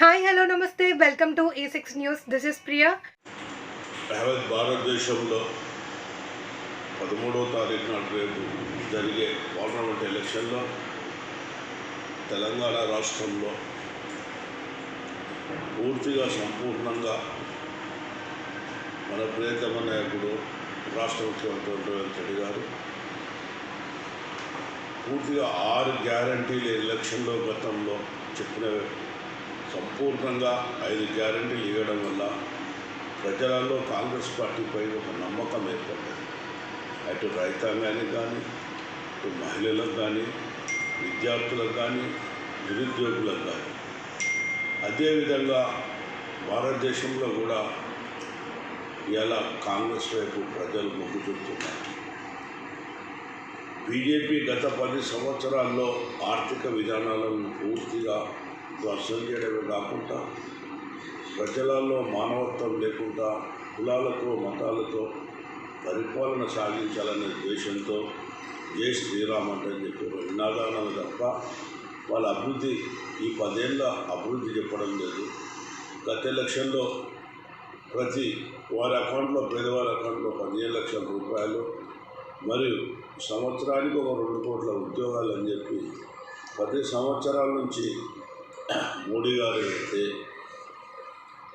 Hi hello నమస్తే welcome to A six news this is Priya భారతదేశంలో పదమూడవ తారీఖు నాడు రేపు జరిగే పార్లమెంట్ ఎలక్షన్లో తెలంగాణ రాష్ట్రంలో పూర్తిగా సంపూర్ణంగా మన ప్రియతమ నాయకుడు రాష్ట్ర ముఖ్యమంత్రి వెంకటి గారు పూర్తిగా ఆరు గ్యారంటీలు ఎలక్షన్లో గతంలో చెప్పిన సంపూర్ణంగా ఐదు గ్యారంటీలు ఇవ్వడం వల్ల ప్రజలలో కాంగ్రెస్ పార్టీపై ఒక నమ్మకం ఏర్పడ్డది అటు రైతాంగానికి కానీ ఇటు మహిళలకు కానీ విద్యార్థులకు కానీ నిరుద్యోగులకు కానీ అదేవిధంగా భారతదేశంలో కూడా ఇలా కాంగ్రెస్ వైపు ప్రజలు మొగ్గు చూపుతున్నారు. బీజేపీ గత పది సంవత్సరాల్లో ఆర్థిక విధానాలను పూర్తిగా ధ్వంసం చేయడమే కాకుండా ప్రజలలో మానవత్వం లేకుండా కులాలతో మతాలతో పరిపాలన సాగించాలనే ఉద్దేశంతో జై శ్రీరామ్ అంటే చెప్పారు. నినాదానాలు తప్ప వాళ్ళ అభివృద్ధి ఈ పదేళ్ళ అభివృద్ధి చెప్పడం లేదు. గత ఎలక్షన్లో ప్రతి వారి అకౌంట్లో పేదవారి అకౌంట్లో పదిహేను లక్షల రూపాయలు మరియు సంవత్సరానికి ఒక రెండు కోట్ల ఉద్యోగాలు అని చెప్పి ప్రతి సంవత్సరాల నుంచి మోడీ గారు అయితే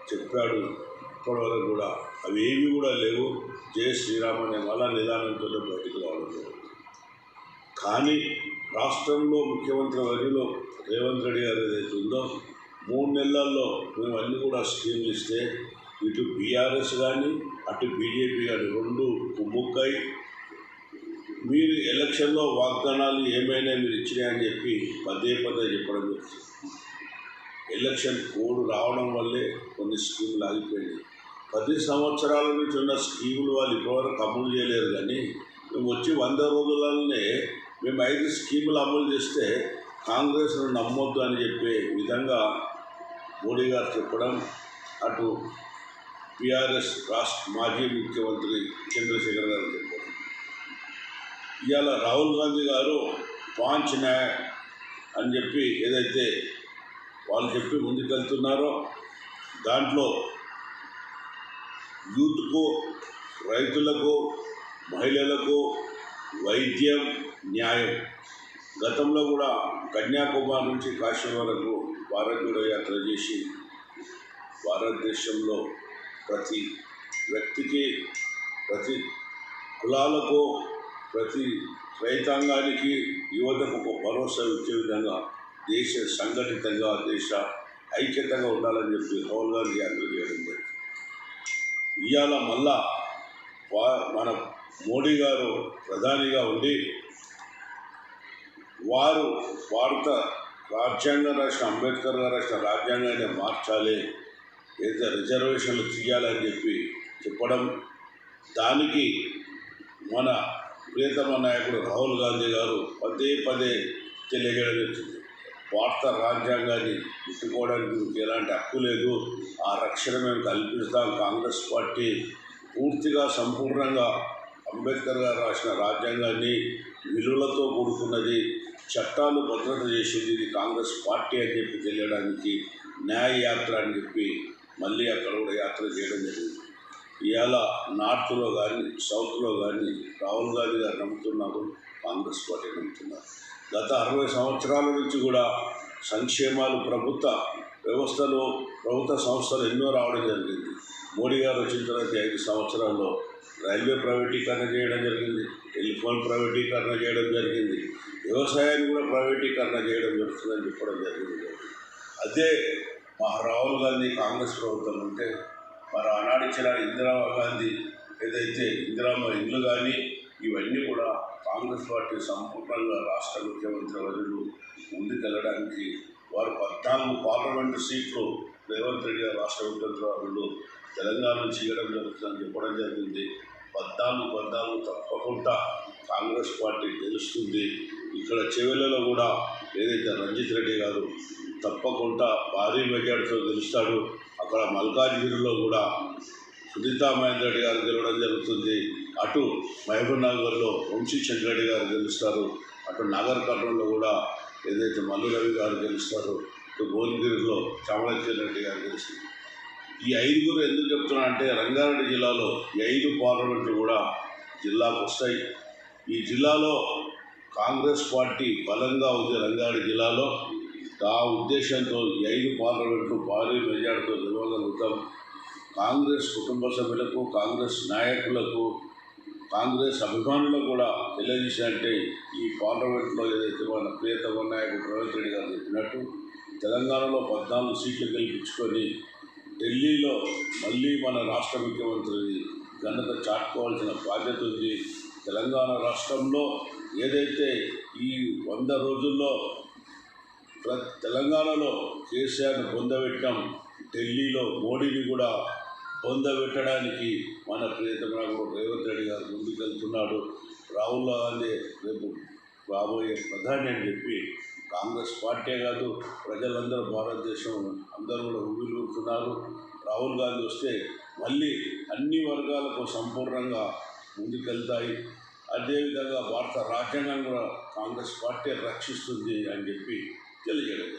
చెప్పాడు ఇప్పటివరకు కూడా అవి ఏవి కూడా లేవు. జయ శ్రీరామ్ అనే మళ్ళా నిదానంతో బయటకు రావడం కానీ రాష్ట్రంలో ముఖ్యమంత్రి వర్యులు రేవంత్ రెడ్డి గారు ఏదైతే ఉందో మూడు నెలల్లో మేము అన్నీ కూడా స్కీమ్లు ఇస్తే ఇటు బీఆర్ఎస్ కానీ అటు బీజేపీ కానీ రెండు కుమ్ముక్కై మీరు ఎలక్షన్లో వాగ్దానాలు ఏమైనా మీరు ఇచ్చినాయని చెప్పి పదే పదే చెప్పడం జరుగుతుంది ఎలక్షన్ కోడ్ రావడం వల్లే కొన్ని స్కీములు ఆగిపోయాయి పది సంవత్సరాల నుంచి ఉన్న స్కీములు వాళ్ళు ఇప్పటివరకు అమలు చేయలేరు కానీ మేము వచ్చి వంద రోజులనే మేము ఐదు స్కీములు అమలు చేస్తే కాంగ్రెస్ను నమ్మొద్దు అని చెప్పే విధంగా మోడీ గారు చెప్పడం అటు బీఆర్ఎస్ రాష్ట్ర మాజీ ముఖ్యమంత్రి చంద్రశేఖర్ గారు చెప్పారు ఇవాళ రాహుల్ గాంధీ గారు పాంచ్ న్యాయ్ అని చెప్పి ఏదైతే వాళ్ళు చెప్పి ముందుకెళ్తున్నారో దాంట్లో యూత్కు రైతులకు మహిళలకు వైద్యం న్యాయం. గతంలో కూడా కన్యాకుమారి నుంచి కాశ్మీర్ వరకు భారత్ యాత్ర చేసి భారతదేశంలో ప్రతి వ్యక్తికి ప్రతి కులాలకు ప్రతి రైతాంగానికి యువతకు ఒక భరోసా ఇచ్చే విధంగా దేశ సంఘటితంగా దేశ ఐక్యతగా ఉండాలని చెప్పి రాహుల్ గాంధీ యాత్ర చేయడం జరిగింది. ఇవాళ మళ్ళా వా మన మోడీ గారు ప్రధానిగా ఉండి వారు భారత రాజ్యాంగం రాసిన అంబేద్కర్ గారు రాసిన రాజ్యాంగాన్ని మార్చాలి ఏదైతే రిజర్వేషన్లు తీయాలని చెప్పి చెప్పడం దానికి మన ప్రియతమ నాయకుడు రాహుల్ గాంధీ గారు పదే పదే తెలియజేయడం జరిగింది భారత రాజ్యాంగాన్ని ముట్టుకోవడానికి మీకు ఎలాంటి హక్కు లేదు. ఆ రక్షణ మేము కల్పిస్తాం. కాంగ్రెస్ పార్టీ పూర్తిగా సంపూర్ణంగా అంబేద్కర్ గారు రాసిన రాజ్యాంగాన్ని విలువలతో కూడుకున్నది చట్టాలు భద్రత చేసేది ఇది కాంగ్రెస్ పార్టీ అని చెప్పి తెలియడానికి న్యాయ యాత్ర అని చెప్పి మళ్ళీ అక్కడ కూడా యాత్ర చేయడం జరిగింది. ఇవాళ నార్త్లో కానీ సౌత్లో కానీ రాహుల్ గాంధీ గారు నమ్ముతున్నారు. కాంగ్రెస్ పార్టీ నమ్ముతున్నారు గత అరవై సంవత్సరాల నుంచి కూడా సంక్షేమాలు ప్రభుత్వ వ్యవస్థలో ప్రభుత్వ సంస్థలు ఎన్నో రావడం జరిగింది. మోడీ గారు వచ్చిన తర్వాత ఐదు సంవత్సరాల్లో రైల్వే ప్రైవేటీకరణ చేయడం జరిగింది టెలిఫోన్ ప్రైవేటీకరణ చేయడం జరిగింది వ్యవసాయాన్ని కూడా ప్రైవేటీకరణ చేయడం జరుగుతుందని చెప్పడం జరిగింది. అదే మా రాహుల్ గాంధీ కాంగ్రెస్ ప్రభుత్వం అంటే మరి ఆనాడు ఇందిరా గాంధీ ఏదైతే ఇందిరామ్మ ఇల్లు కానీ ఇవన్నీ కూడా కాంగ్రెస్ పార్టీ సంపూర్ణంగా రాష్ట్ర ముఖ్యమంత్రి వర్యులు ముందుకెళ్ళడానికి వారు పద్నాలుగు పార్లమెంటు సీట్లు రేవంత్ రెడ్డి గారు రాష్ట్ర ముఖ్యమంత్రి వర్యులు తెలంగాణ నుంచి ఇవ్వడం జరుగుతుందని చెప్పడం జరిగింది. పద్నాలుగు పద్నాలుగు తప్పకుండా కాంగ్రెస్ పార్టీ గెలుస్తుంది. ఇక్కడ చెవెలలో కూడా ఏదైతే రంజిత్ రెడ్డి గారు తప్పకుండా భారీ మెజార్టీతో గెలుస్తాడు. అక్కడ మల్కాజ్గిరిలో కూడా సునీతా మహేందర్ రెడ్డి గారు గెలవడం జరుగుతుంది. అటు మహబూబ్ నగర్లో వంశీ రెడ్డి గారు గెలుస్తారు. అటు నగర్ కూడా ఏదైతే మల్లు రవి గారు గెలుస్తారో ఇటు భువనగిరిలో చామలచంద్ర రెడ్డి గారు గెలుస్తారు. ఈ ఐదుగురు ఎందుకు చెప్తున్నా అంటే రంగారెడ్డి జిల్లాలో ఈ ఐదు పార్లమెంట్లు కూడా జిల్లాకు వస్తాయి. ఈ జిల్లాలో కాంగ్రెస్ పార్టీ బలంగా ఉంది రంగారెడ్డి జిల్లాలో. ఆ ఉద్దేశంతో ఈ ఐదు పార్లమెంట్లు భారీ మెజార్టీతో గెలవగలుగుతాం కాంగ్రెస్ కుటుంబ సభ్యులకు కాంగ్రెస్ నాయకులకు కాంగ్రెస్ అభిమానులు కూడా తెలియజేసినట్టే ఈ పార్లమెంట్లో ఏదైతే మన ప్రియతమ నాయకుడు రేవంత్ రెడ్డి గారు చెప్పినట్టు తెలంగాణలో పద్నాలుగు సీట్లు గెలిపించుకొని ఢిల్లీలో మళ్ళీ మన రాష్ట్ర ముఖ్యమంత్రి ఘనత చాటుకోవాల్సిన బాధ్యత ఉంది. తెలంగాణ రాష్ట్రంలో ఏదైతే ఈ వంద రోజుల్లో తెలంగాణలో కేసీఆర్ని పొందబెట్టడం ఢిల్లీలో మోడీని కూడా పొందబెట్టడానికి మన ప్రియతమ రేవంత్ రెడ్డి గారు ముందుకెళ్తున్నాడు. రాహుల్ గాంధీ రేపు రాబోయే ప్రధాని అని చెప్పి కాంగ్రెస్ పార్టీ కాదు ప్రజలందరూ భారతదేశం అందరూ కూడా ఉవ్విలుతున్నారు రాహుల్ గాంధీ వస్తే మళ్ళీ అన్ని వర్గాలకు సంపూర్ణంగా ముందుకెళ్తాయి. అదేవిధంగా భారత రాజ్యాంగం కూడా కాంగ్రెస్ పార్టీ రక్షిస్తుంది అని చెప్పి తెలియజేయడం